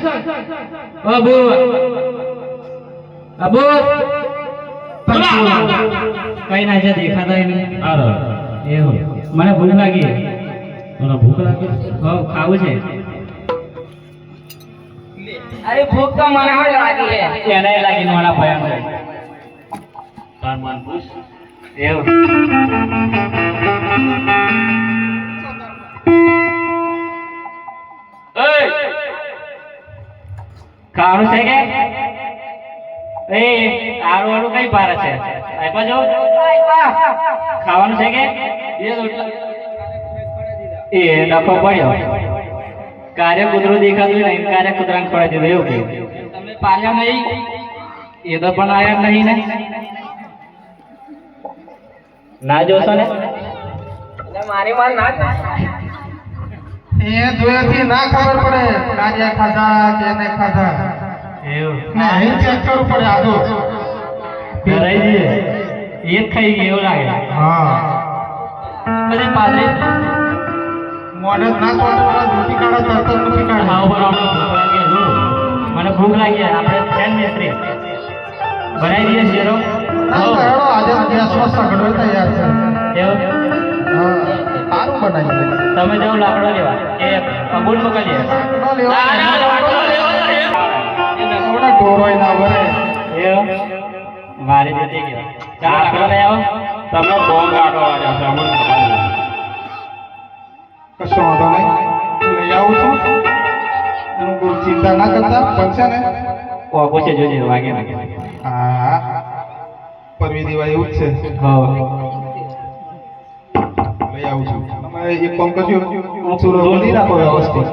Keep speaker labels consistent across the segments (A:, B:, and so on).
A: અબુ અબુ કઈ ના છે દેખાતા નહીં.
B: આરો
A: એવું મને ભૂખ લાગી.
B: મને ભૂખ લાગી?
A: હવ ખાવું છે.
C: અરે ભૂખ તો મને હોય લાગી છે.
A: એને લાગી મારા ભયંકર.
B: તાર મન પૂછ.
A: એવું ખાવાનું છે કે? એ આરું કઈ પારે છે? આપ્યા જો. ખાવાનું છે કે? એ ડફો પડ્યો. કાર્ય કૂતરો દેખાતું નહીં કાર્ય કૂતરાને ખવડાવી દીધું, એવું નહીં. એ તો પણ આવ્યા નહીં ને. ના જોશો
C: મારી માર ના.
D: એ જોયાથી ના ખબર પડે કાર્ય ખાધા કે ને ખાધા.
A: એવું.
D: ના અહીં ચેક કરવું પડે આગળ
A: કરાઈ એ ખાઈ ગયો એવું લાગે.
D: હા.
A: પછી પાછળ
D: મોડલ ના પેલા ધોતી કાઢે તરત જ કાઢા.
A: લાગી જો. મને ભૂખ લાગી આપણે છે ને ભરાઈ દઈએ શેરો?
D: તો આજે ગેસમાં સગડો તૈયાર છે.
A: એવું?
D: હા. સારું બનાવી
A: તમે જાઓ લાકડો લેવા. એ
D: ભરે.
A: એવું મારી જતી ગયો લાકડો લઈ આવો.
B: તમે બોંગ આડો આવ્યા છે.
D: કશો વાંધો નહીં. હું લઈ આવું છું. ચિંતા ના કરતા. બનશે ને
A: જોજે વાગે વાગે.
D: હા પરમી દિવાળી એવું જ છે.
A: હો.
D: આવું છું. તમે એક કામ કરજો. ચૂલો બોલી રાખો વ્યવસ્થિત.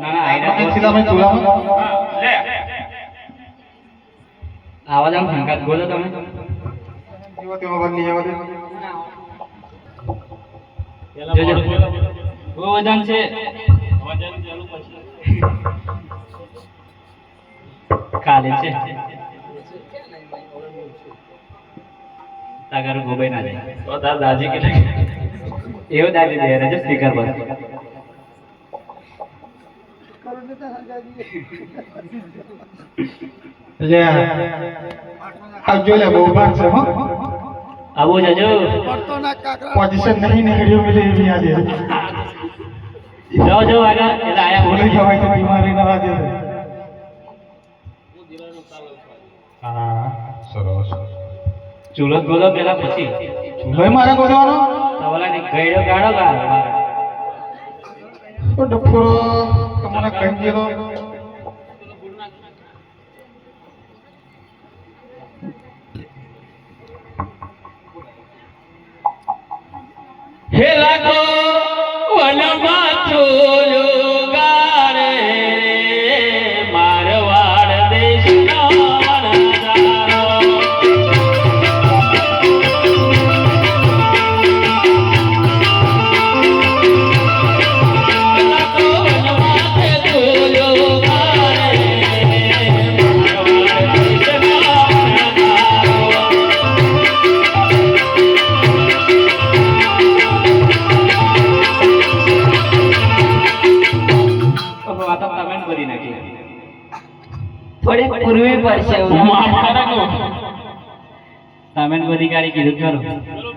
A: ના ના આઈડિયા
D: એક સીધા ચૂલામાં
A: આવાજ આમ સંકાત બોલો તમે.
D: જેવો તેવો બદલી જવા દે
A: જોજો. બહુ વજન છે. ખાલી છે. તાગર ગોબાઈ ના જાય.
B: તો તાર દાજી કેટલી
A: એવું દાદી દે રજે સ્પીકર પર.
D: લે આવજો લે બહુ ભાર છે હો.
A: આવું જજો
D: પોઝિશન નહીં નીકળ્યું મિલે એવી
A: એટલે આયા. બોલી
D: જવાય તો બીમારી ના લાગે. હા સરસ.
A: ચૂલો ગોલો પેલા પછી.
D: ભાઈ મારે ગોદવાનો?
A: સવાલા ને ગયડો ગાડો ગાડો
D: ઓ ડફોરો તમને કહી
A: હે લાગો વનમાં ચોલો
C: થોડી પૂર્વી પડશે.
A: તમે જ કીધું ખરું